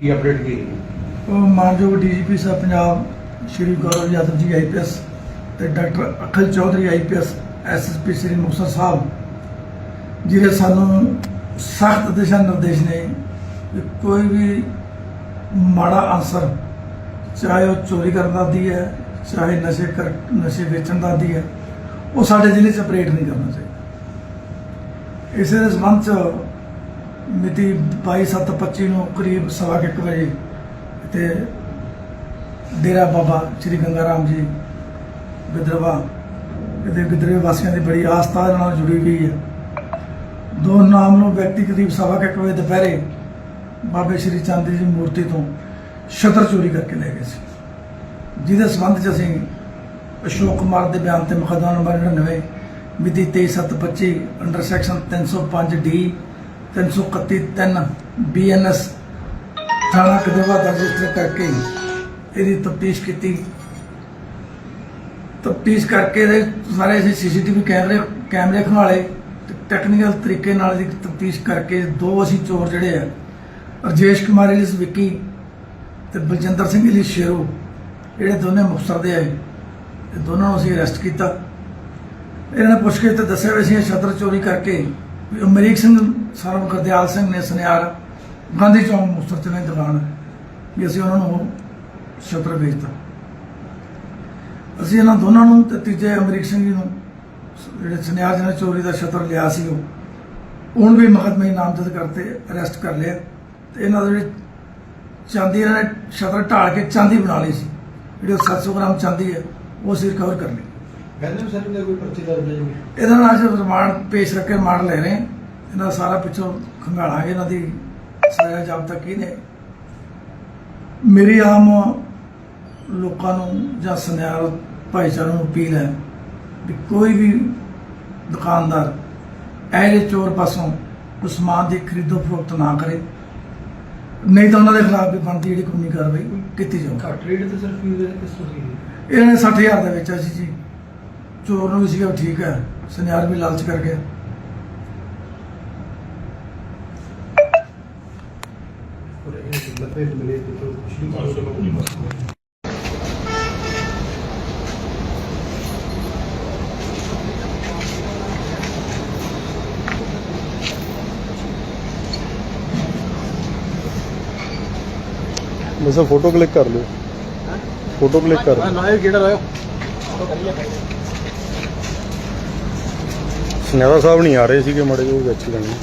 ਕੀ update ਕੀ? ਉਹ ਮਾਨਯੋਗ ਡੀਜੀਪੀ ਸਾਹਿਬ ਪੰਜਾਬ ਸ਼੍ਰੀ ਗੌਰਵ ਯਾਦਵ ਜੀ ਆਈਪੀਐਸ ਤੇ doctor Akhil Chaudhary IPS SSP Shri Muktsar Sahib, ਜਿਹੜੇ ਸਾਨੂੰ ਸਖਤ ਦਿਸ਼ਾ ਨਿਰਦੇਸ਼ ਨੇ ਕੋਈ ਵੀ ਮਾੜਾ ਅਨਸਰ, ਚਾਹੇ ਉਹ ਚੋਰੀ ਕਰਨ ਦਾ ਦੀ ਹੈ, ਚਾਹੇ ਨਸ਼ੇ ਕਰ, ਨਸ਼ੇ ਵੇਚਣ ਦਾ ਦੀ ਹੈ, ਉਹ ਸਾਡੇ ਜ਼ਿਲ੍ਹੇ 'ਚ ਆਪਰੇਟ ਨਹੀਂ ਕਰਨਾ ਚਾਹੀਦਾ। ਇਸੇ ਦੇ ਸੰਬੰਧ 'ਚ ਮਿਤੀ 22/7/25 ਨੂੰ ਕਰੀਬ ਸਵਾ ਕੁ ਇੱਕ ਵਜੇ ਤੇ ਡੇਰਾ ਬਾਬਾ ਸ੍ਰੀ ਗੰਗਾ ਰਾਮ ਜੀ ਬਿਦਰਵਾ ਇਹਦੇ ਬਿਦਰਵੇ ਵਾਸੀਆਂ ਦੀ ਬੜੀ ਆਸਥਾ ਦੇ ਨਾਲ ਜੁੜੀ ਹੋਈ ਹੈ। ਦੋ ਨਾਮ ਨੂੰ ਵਿਅਕਤੀ ਕਰੀਬ ਸਵਾ ਕੁ ਇੱਕ ਵਜੇ ਦੁਪਹਿਰੇ ਬਾਬੇ ਸ੍ਰੀ ਚੰਦ ਜੀ ਮੂਰਤੀ ਤੋਂ ਛਤਰ ਚੋਰੀ ਕਰਕੇ ਲੈ ਗਏ ਸੀ। ਜਿਹਦੇ ਸੰਬੰਧ ਚ ਅਸੀਂ ਅਸ਼ੋਕ ਕੁਮਾਰ ਦੇ ਬਿਆਨ ਤੇ ਮੁਕੱਦਮਾ ਨੰਬਰ 99 ਮਿਤੀ 23/7/25 ਅੰਡਰ ਸੈਕਸ਼ਨ 305 ਡੀ 331 3 ਬੀਐਨਐਸ ਥਾਣਾ ਕਦਵਾ ਦਰਜ ਰਜਿਸਟਰ ਕਰਕੇ ਇਹਦੀ ਤਫਤੀਸ਼ ਕੀਤੀ। ਤਫਤੀਸ਼ ਕਰਕੇ ਇਹਦੇ ਸਾਰੇ ਅਸੀਂ ਸੀਸੀਟੀਵੀ ਕੈਮਰੇ ਕੈਮਰੇ ਖੰਗਾਲੇ ਤੇ ਟੈਕਨੀਕਲ ਤਰੀਕੇ ਨਾਲ ਇਹਦੀ ਤਫਤੀਸ਼ ਕਰਕੇ ਦੋ ਅਸੀਂ ਚੋਰ ਜਿਹੜੇ ਆ, ਰਜੇਸ਼ ਕੁਮਾਰ ਇਲਿਸ ਵਿੱਕੀ ਤੇ ਬਲਜਿੰਦਰ ਸਿੰਘ ਇਲਿਸ ਸ਼ੇਰੂ, ਜਿਹੜੇ ਦੋਨੇ ਮੁਕਤਸਰ ਦੇ ਆਏ। ਤੇ ਦੋਨਾਂ ਨੂੰ ਅਸੀਂ ਅਰੈਸਟ ਕੀਤਾ। ਇਹਨਾਂ ਨੇ ਪੁੱਛ ਕੇ ਤੇ ਦੱਸਿਆ ਵੀ ਅਸੀਂ ਇਹ ਛਤਰ ਚੋਰੀ ਕਰਕੇ ਅਮਰੀਕ ਸਿੰਘ ਸਰਵ ਗੁਰਦਿਆਲ ਸਿੰਘ ਨੇ ਸੁਨਿਆਰ ਗਾਂਧੀ ਚੌਂਕ ਮੁਕਤਸਰ ਚ ਨੇ ਦੁਕਾਨ ਵੀ ਅਸੀਂ ਉਹਨਾਂ ਨੂੰ ਉਹ ਵੇਚਤਾ। ਅਸੀਂ ਇਹਨਾਂ ਦੋਨਾਂ ਨੂੰ ਤੇ ਤੀਜੇ ਅਮਰੀਕ ਸਿੰਘ ਜੀ ਨੂੰ ਜਿਹੜੇ ਸੁਨਿਆਰ ਜਿਹਨੇ ਚੋਰੀ ਦਾ ਛਤਰ ਲਿਆ ਸੀ ਉਹ, ਉਹਨੂੰ ਵੀ ਮੁਕੱਦਮੇ ਨਾਮਜ਼ਦ ਕਰਤੇ, ਅਰੈਸਟ ਕਰ ਲਿਆ। ਤੇ ਇਹਨਾਂ ਦੇ ਜਿਹੜੇ ਚਾਂਦੀ ਇਹਨਾਂ ਨੇ ਛਤਰ ਢਾਲ ਕੇ ਚਾਂਦੀ ਬਣਾ ਲਈ ਸੀ। ਜਿਹੜੀ ਉਹ 700 ਗ੍ਰਾਮ ਚਾਂਦੀ ਹੈ, ਉਹ ਅਸੀਂ ਰਿਕਵਰ ਕਰ ਲਈ। ਹੈ ਇਹਦਾ ਨਾਲ ਅੱਜ ਰਿਮਾਂਡ ਪੇਸ਼ ਰੱਖ ਕੇ ਰਿਮਾਂਡ ਲੈ ਰਹੇ ਹਾਂ। ਇਹਨਾਂ ਦਾ ਸਾਰਾ ਪਿੱਛੋਂ ਖੰਗਾਲਾਂਗੇ ਇਹਨਾਂ ਦੀ ਸਾਰਾ ਜਬ ਤੱਕ ਕੀ ਨੇ ਮੇਰੀ ਆਮ ਲੋਕਾਂ ਨੂੰ ਜਾਂ ਸੁਨਿਆਰ ਭਾਈਚਾਰੇ ਨੂੰ ਅਪੀਲ ਹੈ ਵੀ ਕੋਈ ਵੀ ਦੁਕਾਨਦਾਰ ਐਲੇ ਚੋਰ ਪਾਸੋਂ ਕੋਈ ਸਮਾਨ ਦੀ ਖਰੀਦੋ ਫਰੋਖਤ ਨਾ ਕਰੇ। ਨਹੀਂ ਤਾਂ ਉਹਨਾਂ ਦੇ ਖਿਲਾਫ ਵੀ ਬਣਦੀ ਜਿਹੜੀ ਕਾਨੂੰਨੀ ਕਾਰਵਾਈ ਕੀਤੀ ਜਾਊ। ਘੱਟ ਰੇਟ ਤੇ ਸਰ ਫੀਸ ਕਿਸ ਤੋਂ ਸੀ ਇਹਨਾਂ ਨੇ 60000 ਦੇ ਵਿੱਚ ਅਸੀਂ ਜੀ। ਚੋਰ ਨੂੰ ਵੀ ਸੀਗਾ ਠੀਕ ਹੈ ਸੁਨਿਆਰ ਵੀ ਲਾਲਚ ਕਰ ਗਿਆ ਔਰ ਇਹ ਲੱਭੇ ਮਿਲੇ ਤੇ ਤੋਂ ਕੁਛ ਬਸ ਸੁਨਿਆਰਾ ਸਾਹਿਬ ਨਹੀਂ ਆ ਰਹੇ ਸੀਗੇ ਮੜੇ ਜੋ ਵਿੱਚ ਜਾਣੇ